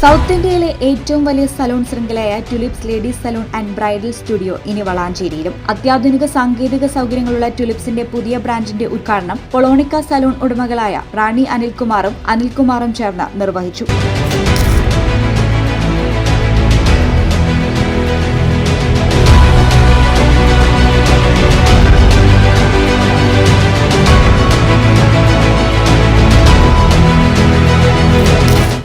South ഇന്ത്യയിലെ ഏറ്റവും വലിയ salon ശൃംഖലയായ Tulips ladies salon and bridal studio ഇനി വളാഞ്ചേരിയിലും. അത്യാധുനിക സാങ്കേതിക സൗകര്യങ്ങളുള്ള ട്യൂലിപ്സിന്റെ പുതിയ ബ്രാൻഡിന്റെ ഉദ്ഘാടനം പൊളോണിക്ക സലൂൺ ഉടമകളായ റാണി അനിൽകുമാറും അനിൽകുമാറും ചേർന്ന് നിർവഹിച്ചു.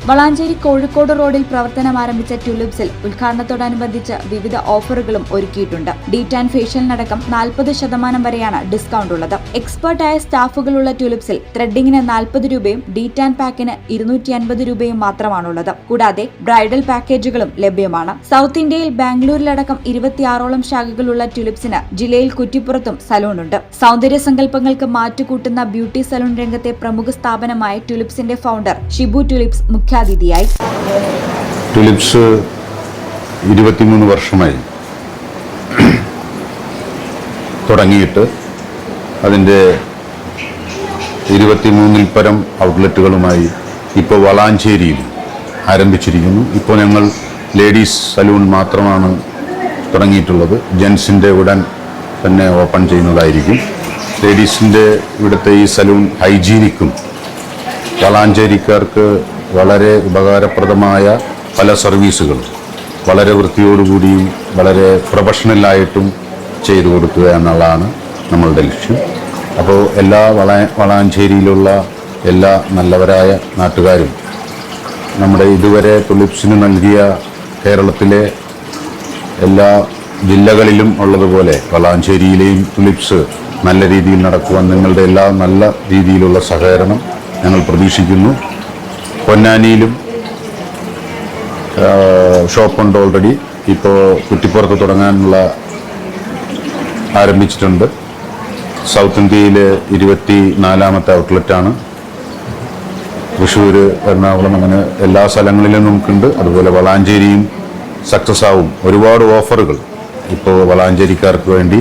വളാഞ്ചേരി കോഴിക്കോട് റോഡിൽ പ്രവർത്തനം ആരംഭിച്ച ട്യൂലിപ്സിൽ ഉദ്ഘാടനത്തോടനുബന്ധിച്ച് വിവിധ ഓഫറുകളും ഒരുക്കിയിട്ടുണ്ട്. ഡീറ്റ് ആൻഡ് ഫേഷ്യലിനടക്കം നാൽപ്പത് ശതമാനം വരെയാണ് ഡിസ്കൗണ്ട് ഉള്ളത്. എക്സ്പേർട്ടായ സ്റ്റാഫുകളുള്ള ട്യൂലിപ്സിൽ ത്രെഡിങ്ങിന് നാൽപ്പത് രൂപയും ഡീറ്റ് ആൻഡ് പാക്കിന് ഇരുന്നൂറ്റി അൻപത് രൂപയും മാത്രമാണുള്ളത്. കൂടാതെ ബ്രൈഡൽ പാക്കേജുകളും ലഭ്യമാണ്. സൗത്ത് ഇന്ത്യയിൽ ബാംഗ്ലൂരിലടക്കം ഇരുപത്തിയാറോളം ശാഖകളുള്ള ട്യൂലിപ്സിന് ജില്ലയിൽ കുറ്റിപ്പുറത്തും സലൂണുണ്ട്. സൗന്ദര്യ സങ്കല്പങ്ങൾക്ക് മാറ്റുകൂട്ടുന്ന ബ്യൂട്ടി സലൂൺ രംഗത്തെ പ്രമുഖ സ്ഥാപനമായ ട്യൂലിപ്സിന്റെ ഫൗണ്ടർ ഷിബു ടുലിപ്സ് മുഖ്യാതിഥിയായി ടുലിപ്സ് ഇരുപത്തിമൂന്ന് വർഷമായി തുടങ്ങിയിട്ട് അതിന്റെ ഇരുപത്തിമൂന്നിൽ പരം ഔട്ട്ലെറ്റുകളുമായി ഇപ്പോൾ വളാഞ്ചേരിയിൽ ആരംഭിച്ചിരിക്കുന്നു. ഇപ്പോൾ ഞങ്ങൾ ലേഡീസ് സലൂൺ മാത്രമാണ് തുടങ്ങിയിട്ടുള്ളത്. ജെൻസിന്റെ ഉടൻ തന്നെ ഓപ്പൺ ചെയ്യുന്നതായിരിക്കും. ലേഡീസിന്റെ ഇവിടുത്തെ ഈ സലൂൺ ഹൈജീനിക്കും. വളാഞ്ചേരിക്കാർക്ക് വളരെ ഉപകാരപ്രദമായ പല സർവീസുകളും വളരെ വൃത്തിയോടുകൂടിയും വളരെ പ്രൊഫഷണലായിട്ടും ചെയ്തു കൊടുക്കുക എന്നുള്ളതാണ് നമ്മളുടെ ലക്ഷ്യം. അപ്പോൾ എല്ലാ വള വളാഞ്ചേരിയിലുള്ള എല്ലാ നല്ലവരായ നാട്ടുകാരും നമ്മുടെ ഇതുവരെ തുലിപ്സിന് നൽകിയ കേരളത്തിലെ എല്ലാ ജില്ലകളിലും ഉള്ളതുപോലെ വളാഞ്ചേരിയിലെയും തുലിപ്സ് നല്ല രീതിയിൽ നടക്കുവാൻ നിങ്ങളുടെ എല്ലാ നല്ല രീതിയിലുള്ള സഹകരണം ഞങ്ങൾ പ്രതീക്ഷിക്കുന്നു. പൊന്നാനിയിലും ഷോപ്പുണ്ട് ഓൾറെഡി ഇപ്പോൾ കുറ്റിപ്പുറത്ത് തുടങ്ങാനുള്ള ആരംഭിച്ചിട്ടുണ്ട്. സൗത്ത് ഇന്ത്യയിൽ ഇരുപത്തി നാലാമത്തെ ഔട്ട്ലെറ്റാണ് തൃശ്ശൂർ എറണാകുളം അങ്ങനെ എല്ലാ സ്ഥലങ്ങളിലും നമുക്കുണ്ട്. അതുപോലെ വളാഞ്ചേരിയും സക്സസ് ആവും. ഒരുപാട് ഓഫറുകൾ ഇപ്പോൾ വളാഞ്ചേരിക്കാർക്ക് വേണ്ടി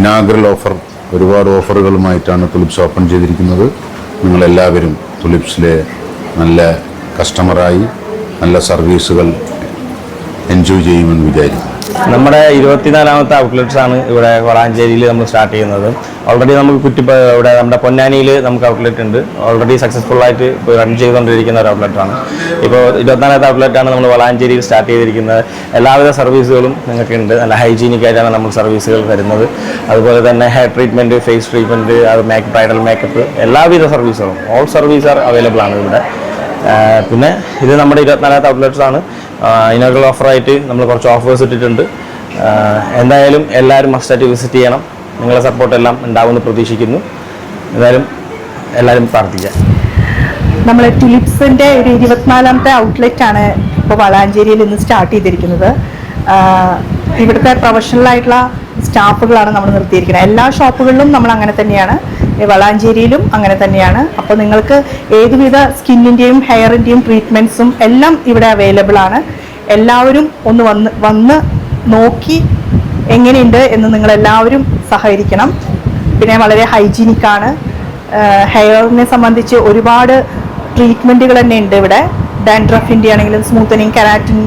ഇനാഗ്രൽ ഓഫർ ഒരുപാട് ഓഫറുകളുമായിട്ടാണ് തുലിപ്സ് ഓപ്പൺ ചെയ്തിരിക്കുന്നത്. നിങ്ങളെല്ലാവരും തുലിപ്സിലെ നല്ല കസ്റ്റമറായി നല്ല സർവീസുകൾ എൻജോയ് ചെയ്യുമെന്ന് വിചാരിക്കും നമ്മുടെ ഇരുപത്തിനാലാമത്തെ ഔട്ട്ലെറ്റ്സ് ആണ് ഇവിടെ വളാഞ്ചേരിയിൽ നമ്മൾ സ്റ്റാർട്ട് ചെയ്യുന്നത്. ഓൾറെഡി നമുക്ക് കുറ്റി ഇവിടെ നമ്മുടെ പൊന്നാനിയിൽ നമുക്ക് ഔട്ട്ലെറ്റ് ഉണ്ട്. ഓൾറെഡി സക്സസ്ഫുൾ ആയിട്ട് റൺ ചെയ്തുകൊണ്ടിരിക്കുന്ന ഒരു ഔട്ട്ലെറ്റ് ആണ്. ഇപ്പോൾ ഇരുപത്തിനാലാമത്തെ ആണ് നമ്മൾ വളാഞ്ചേരിയിൽ സ്റ്റാർട്ട് ചെയ്തിരിക്കുന്നത്. എല്ലാവിധ സർവീസുകളും നിങ്ങൾക്ക് ഉണ്ട്. നല്ല ഹൈജീനിക് ആയിട്ടാണ് നമ്മൾ സർവീസുകൾ തരുന്നത്. അതുപോലെ തന്നെ ഹെയർ ട്രീറ്റ്മെന്റ് ഫേസ് ട്രീറ്റ്മെന്റ് അത് മേക്ക് ബ്രൈഡൽ മേക്കപ്പ് എല്ലാവിധ സർവീസുകളും ഓൾ സർവീസ് ആർ അവൈലബിൾ ആണ് ഇവിടെ. പിന്നെ ഇത് നമ്മുടെ ഇരുപത്തിനാലാമത്തെ ഔട്ട്ലെറ്റ്സ് ആണ്. ഇനോഗ്രൽ ഓഫറായിട്ട് നമ്മൾ കുറച്ച് ഓഫേഴ്സ് ഇട്ടിട്ടുണ്ട്. എന്തായാലും എല്ലാവരും മസ്റ്റായിട്ട് വിസിറ്റ് ചെയ്യണം. നിങ്ങളുടെ സപ്പോർട്ട് എല്ലാം ഉണ്ടാവുമെന്ന് പ്രതീക്ഷിക്കുന്നു. എന്തായാലും എല്ലാവരും പ്രാർത്ഥിക്കാം നമ്മൾ ടിലിപ്സിന്റെ ഒരു ഇരുപത്തിനാലാമത്തെ ഔട്ട്ലെറ്റ് ആണ് ഇപ്പോൾ വളാഞ്ചേരിയിൽ ഇന്ന് സ്റ്റാർട്ട് ചെയ്തിരിക്കുന്നത്. ഇവിടുത്തെ പ്രൊഫഷണൽ ആയിട്ടുള്ള സ്റ്റാഫുകളാണ് നമ്മൾ നിർത്തിയിരിക്കുന്നത്. എല്ലാ ഷോപ്പുകളിലും നമ്മൾ അങ്ങനെ തന്നെയാണ്. വളാഞ്ചേരിയിലും അങ്ങനെ തന്നെയാണ്. അപ്പോൾ നിങ്ങൾക്ക് ഏതുവിധ സ്കിന്നിന്റെയും ഹെയറിന്റെയും ട്രീറ്റ്മെന്റ്സും എല്ലാം ഇവിടെ അവൈലബിൾ ആണ്. എല്ലാവരും ഒന്ന് വന്ന് വന്ന് നോക്കി എങ്ങനെയുണ്ട് എന്ന് നിങ്ങളെല്ലാവരും സഹകരിക്കണം. പിന്നെ വളരെ ഹൈജീനിക്കാണ് ഹെയറിനെ സംബന്ധിച്ച് ഒരുപാട് ട്രീറ്റ്മെന്റുകൾ തന്നെ ഉണ്ട് ഇവിടെ. ഡാൻഡ്രഫിന്റെ ആണെങ്കിലും സ്മൂത്തനിങ് കെരാറ്റിൻ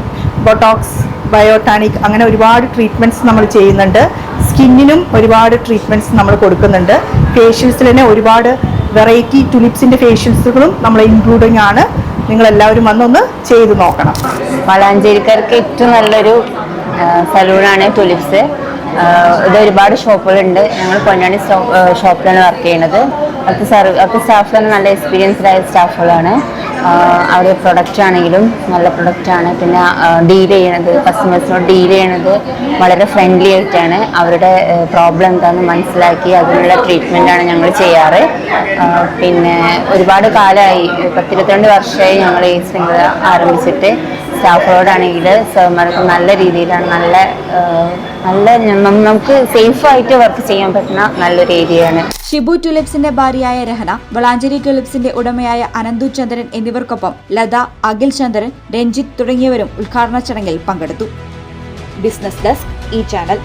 ബൊട്ടോക്സ് ബയോട്ടാണിക് അങ്ങനെ ഒരുപാട് ട്രീറ്റ്മെന്റ്സ് നമ്മൾ ചെയ്യുന്നുണ്ട്. സ്കിന്നിനും ഒരുപാട് ട്രീറ്റ്മെന്റ്സ് നമ്മൾ കൊടുക്കുന്നുണ്ട്. ഫേഷ്യൽസിൽ തന്നെ ഒരുപാട് വെറൈറ്റി ടുലിപ്സിന്റെ ഫേഷ്യൽസുകളും നമ്മൾ ഇൻക്ലൂഡിങ് ആണ്. നിങ്ങളെല്ലാവരും വന്നൊന്ന് ചെയ്ത് നോക്കണം. വളാഞ്ചേരിക്കാർക്ക് ഏറ്റവും നല്ലൊരു സലൂണാണ് ടുലിപ്സ് ഇത് ഒരുപാട് ഷോപ്പുകളുണ്ട്. ഞങ്ങൾ പൊന്നാണി ഷോപ്പിലാണ് വർക്ക് ചെയ്യുന്നത്. അവിടുത്തെ സർവ് അവിടുത്തെ സ്റ്റാഫ് നല്ല എക്സ്പീരിയൻസ്ഡ് ആയ സ്റ്റാഫുകളാണ് അവരുടെ പ്രൊഡക്റ്റ് ആണെങ്കിലും നല്ല പ്രൊഡക്റ്റ് ആണ്. പിന്നെ ഡീൽ ചെയ്യണത് കസ്റ്റമേഴ്സിനോട് ഡീൽ ചെയ്യണത് വളരെ ഫ്രണ്ട്ലി ആയിട്ടാണ് അവരുടെ പ്രോബ്ലം എന്താണെന്ന് മനസ്സിലാക്കി അതിനുള്ള ട്രീറ്റ്മെന്റ് ആണ് ഞങ്ങൾ ചെയ്യാറ്. പിന്നെ ഒരുപാട് കാലമായി പത്തിരുപത്തിരണ്ട് വർഷമായി ഞങ്ങൾ ഈ ശൃംഖല ആരംഭിച്ചിട്ട്. സ്റ്റാഫുകളോടാണെങ്കിൽ സാർമാർക്ക് നല്ല രീതിയിലാണ് നല്ല നല്ല നമുക്ക് സേഫായിട്ട് വർക്ക് ചെയ്യാൻ പറ്റുന്ന നല്ലൊരു ഏരിയയാണ് ഷിബു ടുലിപ്സിന്റെ ഭാര്യയായ രഹന വളാഞ്ചേരി ടുലിപ്സിന്റെ ഉടമയായ അനന്തു ചന്ദ്രൻ എന്നിവർക്കൊപ്പം ലത അഖിൽ ചന്ദ്രൻ രഞ്ജിത്ത് തുടങ്ങിയവരും ഉദ്ഘാടന ചടങ്ങിൽ പങ്കെടുത്തു. ബിസിനസ് ഡെസ്ക് ഈ ചാനൽ